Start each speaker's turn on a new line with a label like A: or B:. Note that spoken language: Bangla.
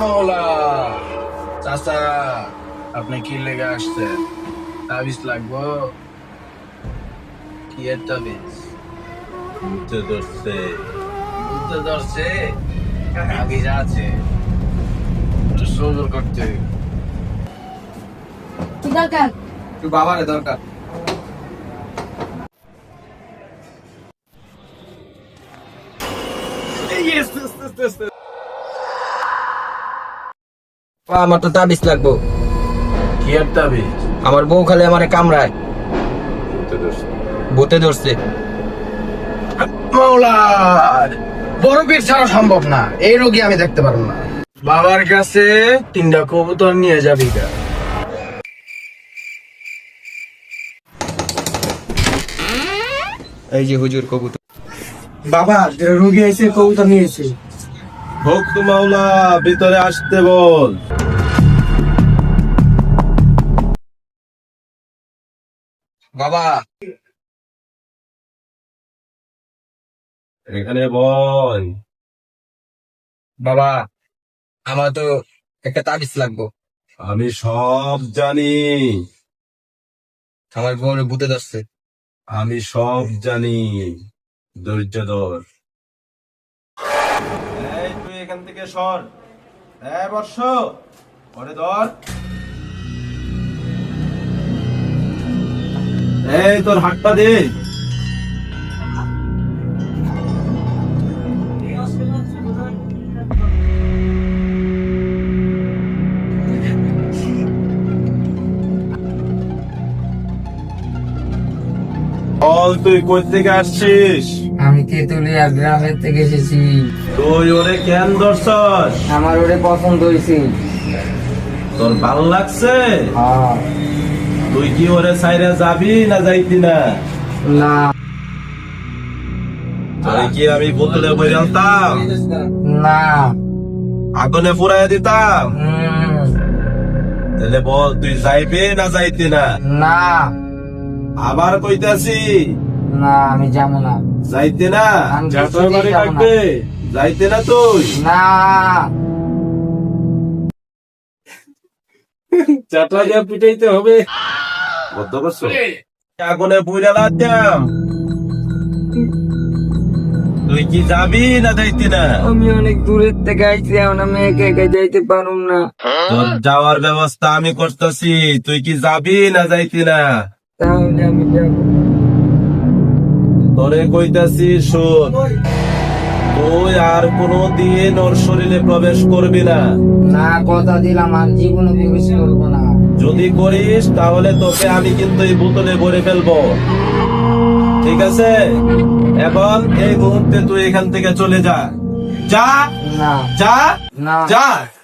A: মাওলা চাচা আপনি কি লেগে আসছেন? তাবিজ লাগবো? কি এর তাবিজ?
B: বুঝতে ধরছে।
A: বুঝতে ধরছে? তাবিজ আছে। সবর করতে।
C: কি দরকার?
D: একটু বাবারে দরকার। আমার তো তাবিজ লাগবো।
A: কি এর তাবিজ?
D: আমার বউ খালি আমারে কামড়ায়। ভূতে ধরছে।
A: মাওলা বড় পীর ছাড়া সম্ভব না। এই রোগী আমি দেখতে পারব না। বাবার কাছে তিনটা কবুতর নিয়ে যাবি গা।
D: এই যে হুজুর কবুতর।
E: বাবা রোগী এসে কবুতর নিয়েছে
B: ভক্ত মাওলা ভিতরে আসতে বল।
D: বাবা।
B: এখানে বল।
D: বাবা আমার তো একটা তাবিজ লাগবো।
B: আমি সব জানি।
D: আমার বউরে ভূতে ধরছে।
B: আমি সব জানি। ধৈর্য ধর। এই তুই এখান থেকে সর। হ্যাঁ বর্ষ পরে ধর। এই তোর হাতটা দে। বল তুই কই থেকে আসছিস?
E: আমি তেতুলিয়া গ্রামের থেকে এসেছি।
B: তুই ওরে কেন ধরছস?
E: আমার ওরে পছন্দ হয়েছে।
B: তোর ভালো লাগছে?
E: হ্যাঁ।
B: তুই কি ওরে সাইরে যাবি না যাইতি না?
E: না।
B: তুই কি আমি বোতলে বই আনতাম?
E: না।
B: আগুনে পুরাই দিতাম? তাহলে বল তুই যাইবি না যাইতি না?
E: না।
B: আবার কইতাছি।
E: না আমি যাব না।
B: যাইতে না? যাইতে না তুই?
E: না।
B: চাটা দিয়ে পিটাইতে হবে। বদ্ধ করছ? আগুনে পুইরা তুই কি যাবি না যাইতি না?
E: আমি অনেক দূরের থেকে আইছি এখন আমি একা একা যাইতে পারুম না।
B: তোর যাওয়ার ব্যবস্থা আমি করতেছি তুই কি যাবি না যাইতি না?
E: তাহলে আমি যাব।
B: তোরে কইতাছি শোন। তুই আর কোনো দিন ওর শরীরে প্রবেশ করবি না।
E: না কথা দিলাম আর জীবনে বিবেচ করব না।
B: যদি করিস তাহলে তোকে আমি কিন্তু এই বোতলে ভরে ফেলব। ঠিক আছে? এখন এই মুহূর্তে তুই এখান থেকে চলে যা। যা!
E: না।
B: যা!
E: না।
B: যা!
A: আছে।